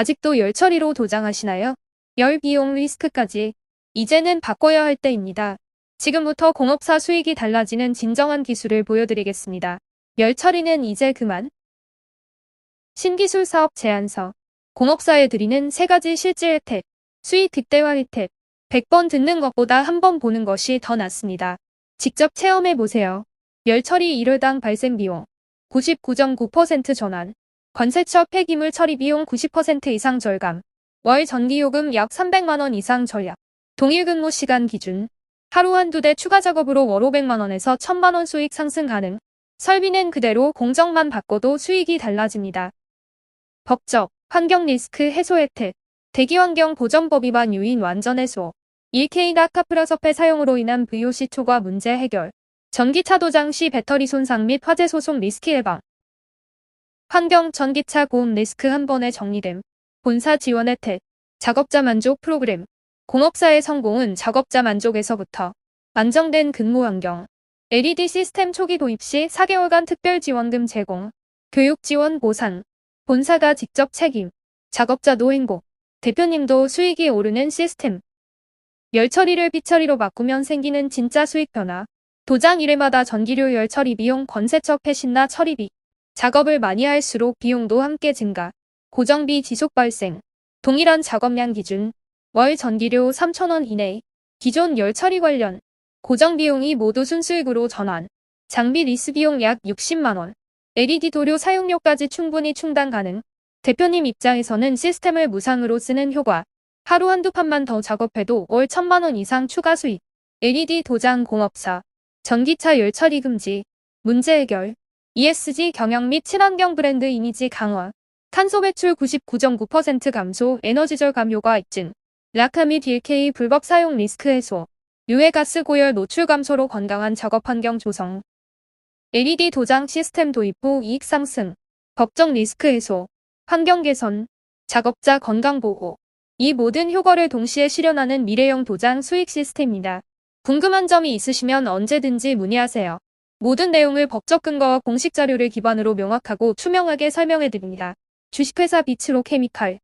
아직도 열 처리로 도장하시나요? 열 비용 리스크까지. 이제는 바꿔야 할 때입니다. 지금부터 공업사 수익이 달라지는 진정한 기술을 보여드리겠습니다. 열 처리는 이제 그만. 신기술 사업 제안서. 공업사에 드리는 세 가지 실질 혜택. 수익 극대화 혜택. 100번 듣는 것보다 한 번 보는 것이 더 낫습니다. 직접 체험해 보세요. 열 처리 일회당 발생 비용 99.9% 전환. 관세처 폐기물 처리 비용 90% 이상 절감. 월 전기요금 약 300만원 이상 절약. 동일 근무 시간 기준. 하루 한두 대 추가 작업으로 월 500만원에서 1000만원 수익 상승 가능. 설비는 그대로 공정만 바꿔도 수익이 달라집니다. 법적, 환경 리스크 해소 혜택. 대기환경 보전법 위반 유인 완전 해소. 1K가 카프라섭의 사용으로 인한 VOC 초과 문제 해결. 전기차 도장 시 배터리 손상 및 화재 소송 리스크 예방. 환경 전기차 고음 리스크 한 번에 정리됨. 본사 지원 혜택. 작업자 만족 프로그램. 공업사의 성공은 작업자 만족에서부터. 안정된 근무 환경. LED 시스템 초기 도입 시 4개월간 특별 지원금 제공. 교육 지원 보상. 본사가 직접 책임. 작업자 노행복. 대표님도 수익이 오르는 시스템. 열 처리를 빗처리로 바꾸면 생기는 진짜 수익 변화. 도장 1회마다 전기료 열 처리 비용 건세척 폐신나 처리비. 작업을 많이 할수록 비용도 함께 증가. 고정비 지속 발생. 동일한 작업량 기준. 월 전기료 3,000원 이내. 기존 열 처리 관련. 고정 비용이 모두 순수익으로 전환. 장비 리스 비용 약 60만원. LED 도료 사용료까지 충분히 충당 가능. 대표님 입장에서는 시스템을 무상으로 쓰는 효과. 하루 한두 판만 더 작업해도 월 1000만원 이상 추가 수익. LED 도장 공업사. 전기차 열 처리 금지. 문제 해결. ESG 경영 및 친환경 브랜드 이미지 강화. 탄소 배출 99.9% 감소, 에너지 절감 효과 입증. 라카 및 1K 불법 사용 리스크 해소. 유해가스 고열 노출 감소로 건강한 작업 환경 조성. LED 도장 시스템 도입 후 이익 상승. 법적 리스크 해소. 환경 개선. 작업자 건강 보호. 이 모든 효과를 동시에 실현하는 미래형 도장 수익 시스템입니다. 궁금한 점이 있으시면 언제든지 문의하세요. 모든 내용을 법적 근거와 공식 자료를 기반으로 명확하고 투명하게 설명해 드립니다. 주식회사 비츠로 케미칼